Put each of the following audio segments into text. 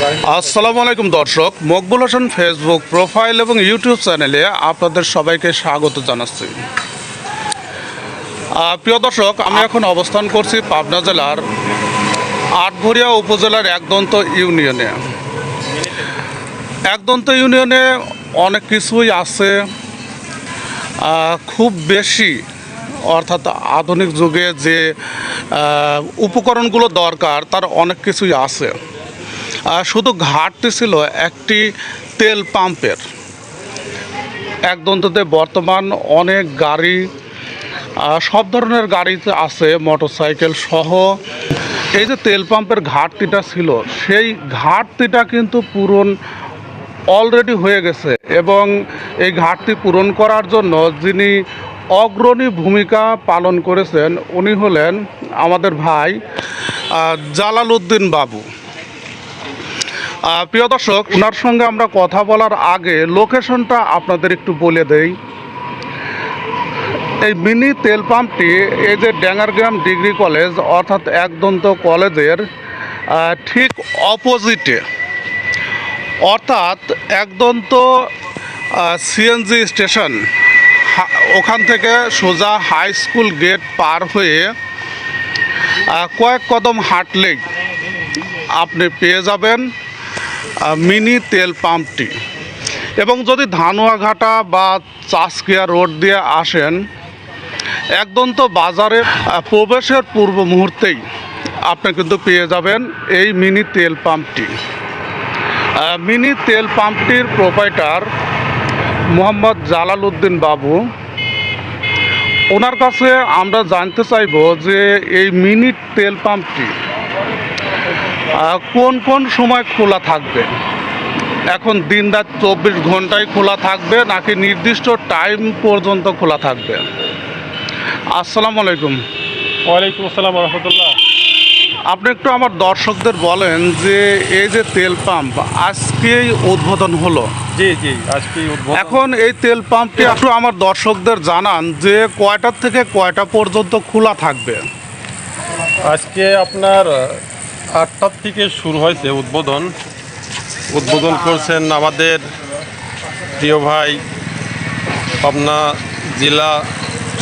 আসসালামু আলাইকুম দর্শক, মকবুল হাসান ফেসবুক প্রোফাইল এবং ইউটিউব চ্যানেলে আপনাদের সবাইকে স্বাগত জানাচ্ছি। প্রিয় দর্শক, আমি এখন অবস্থান করছি পাবনা জেলার আটঘরিয়া উপজেলার একদন্ত ইউনিয়নে। একদন্ত ইউনিয়নে অনেক কিছুই আছে খুব বেশি, অর্থাৎ আধুনিক যুগে যে উপকরণগুলো দরকার, তার অনেক কিছুই আছে। শুধু ঘাটতি ছিল একটি তেল পাম্পের। একদন্ততে বর্তমান অনেক গাড়ি সব ধরনের গাড়ি আছে মোটরসাইকেল সহ। এই যে তেল পাম্পের ঘাটতিটা ছিল সেই ঘাটতিটা কিন্তু পূরণ অলরেডি হয়ে গেছে এবং এই ঘাটতি পূরণ করার জন্য যিনি অগ্রণী ভূমিকা পালন করেছেন উনি হলেন আমাদের ভাই আহ, জালাল উদ্দিন বাবু। প্রিয় দর্শক ওনার সঙ্গে আমরা কথা বলার আগে লোকেশনটা আপনাদের একটু বলে দেই। এই মিনি তেল পাম্পটি, এই যে ড্যাঙ্গারগ্রাম ডিগ্রি কলেজ, অর্থাৎ একদন্ত কলেজের ঠিক অপোজিটে অর্থাৎ একদন্ত সিএনজি স্টেশন ওখান থেকে সোজা হাই স্কুল গেট পার হয়ে কয়েক কদম হাঁটলেই আপনি পেয়ে যাবেন। মিনি তেল পাম্পটি। এবং যদি ধানুয়াঘাটা বা চাষকিয়া রোড দিয়ে আসেন, একদম তো বাজারে প্রবেশের পূর্ব মুহূর্তেই আপনি কিন্তু পেয়ে যাবেন এই মিনি তেল পাম্পটি। মিনি তেল পাম্পটির প্রোপাইটার মোহাম্মদ জালাল উদ্দিন বাবু। ওনার কাছে আমরা জানতে চাইব যে এই মিনি তেল পাম্পটি কোন কোন সময় খোলা থাকবে? এখন দিন রাত চব্বিশ ঘন্টায় খোলা থাকবে নাকি নির্দিষ্ট টাইম পর্যন্ত খোলা থাকবে? আসসালামু আলাইকুম। ওয়ালাইকুম আসসালাম রহমতুল্লাহ। আপনি একটু আমার দর্শকদের বলেন যে এই যে তেল পাম্প আজকেই উদ্বোধন হলো। জি জি আজকে এখন এই তেল পাম্পটি একটু আমার দর্শকদের জানান যে কয়টার থেকে কয়টা পর্যন্ত খোলা থাকবে? আজকে আপনার আটটার থেকে শুরু হয়েছে উদ্বোধন। উদ্বোধন করছেন আমাদের প্রিয় ভাই পাবনা জেলা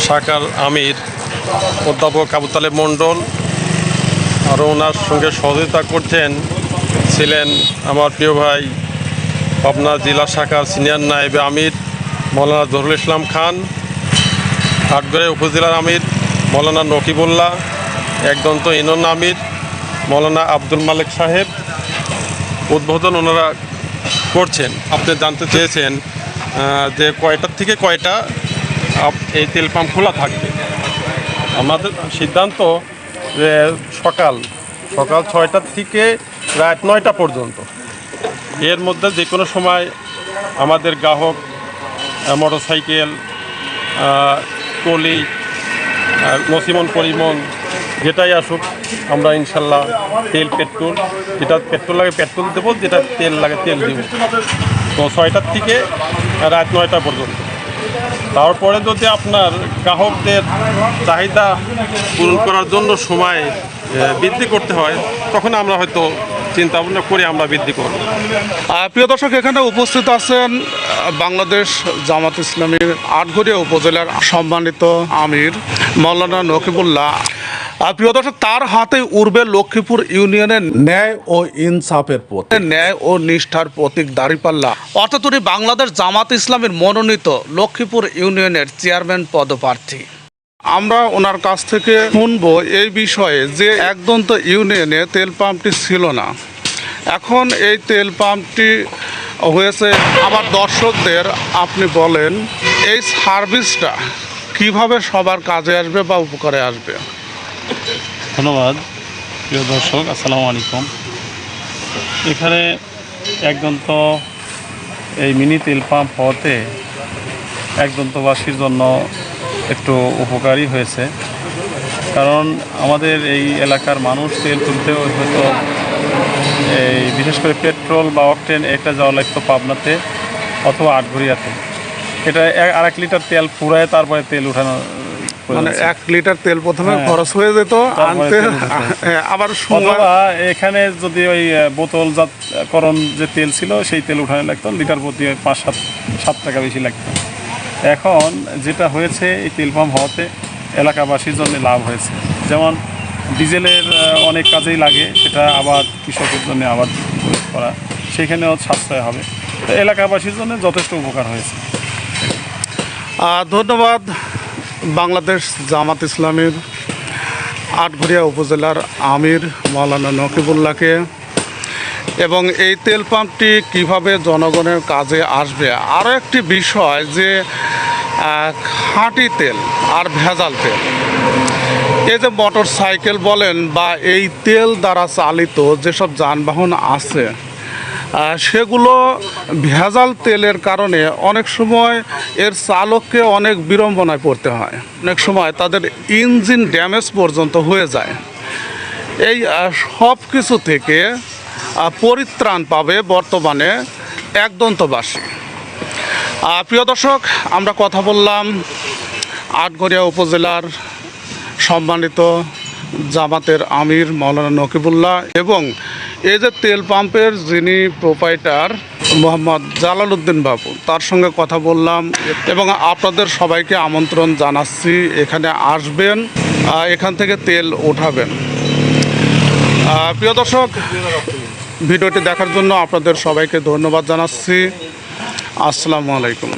শাখার আমির, অধ্যাপক আবু তালেব মণ্ডল। আরও ওনার সঙ্গে সহযোগিতা করছেন, ছিলেন আমার প্রিয় ভাই পাবনা জেলা শাখার সিনিয়র নায়েবে আমির, মৌলানা জহুরুল ইসলাম খান, আটগড়ে উপজেলার আমির, মৌলানা নকিবুল্লাহ, একদন্ত ইনন আমির মৌলানা আব্দুল মালিক সাহেব উদ্বোধন ওনারা করছেন। আপনি জানতে চেয়েছেন যে কয়টার থেকে কয়টা এই তেল পাম্প খোলা থাকবে। আমাদের সিদ্ধান্ত যে সকাল সকাল ছয়টার থেকে রাত নয়টা পর্যন্ত। এর মধ্যে যে কোনো সময় আমাদের গ্রাহক মোটর সাইকেল টলি নসিমন পরিমন যেটাই আসুক, আমরা ইনশাল্লাহ তেল, পেট্রোল, যেটা পেট্রোল লাগে পেট্রোল দেবো, যেটা তেল লাগে তেল দেবো। তো ছয়টার থেকে রাত নয়টা পর্যন্ত। তারপরে যদি আপনার গ্রাহকদের চাহিদা পূরণ করার জন্য সময় বৃদ্ধি করতে হয়, তখন আমরা হয়তো চিন্তা ভাবনা করে আমরা বৃদ্ধি করব। প্রিয় দর্শক, এখানে উপস্থিত আছেন বাংলাদেশ জামাত ইসলামীর আটঘরিয়া উপজেলার সম্মানিত আমির মৌলানা নকিবুল্লাহ প্রিয় দর্শক তার হাতে উড়বে লক্ষ্মীপুর ইউনিয়নের ন্যায় ও ইনসাফের পথ ন্যায় ও নিষ্ঠার প্রতীক দাঁড়িপাল্লা। অর্থাৎ উনি বাংলাদেশ জামাত ইসলামের মনোনীত লক্ষ্মীপুর ইউনিয়নের চেয়ারম্যান পদপ্রার্থী। আমরা ওনার কাছ থেকে শুনব এই বিষয়ে যে একদম তো ইউনিয়নে তেল পাম্পটি ছিল না। এখন এই তেল পাম্পটি হয়েছে। আমার দর্শকদের আপনি বলেন এই সার্ভিসটা কীভাবে সবার কাজে আসবে বা উপকারে আসবে? ধন্যবাদ। প্রিয় দর্শক, আসসালামু আলাইকুম। এখানে একদম তো এই মিনি তেল পাম্প হওয়াতে একদন্তবাসীর জন্য একটু উপকারী হয়েছে। কারণ আমাদের এই এলাকার মানুষ তেল তুলতেও হয়তো এই বিশেষ করে পেট্রোল বা অকটেন এটা যাওয়া লাগতো পাবনাতে অথবা আটঘরিয়াতে। এটা আর এক লিটার তেল ফুরায় তারপরে তেল উঠানো মানে এক লিটার তেল প্রথমে হ্যাঁ। খরচ হয়ে যেত আনতে হতো। হ্যাঁ, আবার সময় এখানে যদি ওই বোতলজাতকরণ যে তেল ছিল সেই তেল উঠানো লাগতো লিটার প্রতি ওই পাঁচ সাত সাত টাকা বেশি লাগতো। এখন যেটা হয়েছে এই তেল পাম্প হওয়াতে এলাকাবাসীর জন্য লাভ হয়েছে। যেমন ডিজেলের অনেক কাজেই লাগে সেটা আবার কৃষকের জন্য আবার করা সেখানেও সাশ্রয় হবে। তো এলাকাবাসীর জন্য যথেষ্ট উপকার হয়েছে। ধন্যবাদ। বাংলাদেশ জামাত ইসলামের আটঘরিয়া উপজেলার আমির মৌলানা নকিবুল্লাহকে এবং এই তেল পাম্পটি কীভাবে জনগণের কাজে আসবে? আরও একটি বিষয় যে খাঁটি তেল আর ভেজাল তেল। এই যে মোটর সাইকেল বলেন বা এই তেল দ্বারা চালিত যেসব যানবাহন আছে সেগুলো ভেজাল তেলের কারণে অনেক সময় এর চালককে অনেক বিড়ম্বনায় পড়তে হয়। অনেক সময় তাদের ইঞ্জিন ড্যামেজ পর্যন্ত হয়ে যায়। এই সব কিছু থেকে পরিত্রাণ পাবে বর্তমানে একদন্তবাসী। প্রিয় দর্শক, আমরা কথা বললাম আটগড়িয়া উপজেলার সম্মানিত জামাতের আমির মৌলানা নকিবুল্লাহ এবং এই যে তেল পাম্পের যিনি প্রোপাইটার মোহাম্মদ জালাল উদ্দিন বাবু, তার সঙ্গে কথা বললাম এবং আপনাদের সবাইকে আমন্ত্রণ জানাচ্ছি। এখানে আসবেন এখান থেকে তেল ওঠাবেন। প্রিয় দর্শক, ভিডিওটি দেখার জন্য আপনাদের সবাইকে ধন্যবাদ জানাচ্ছি। আসসালামু আলাইকুম।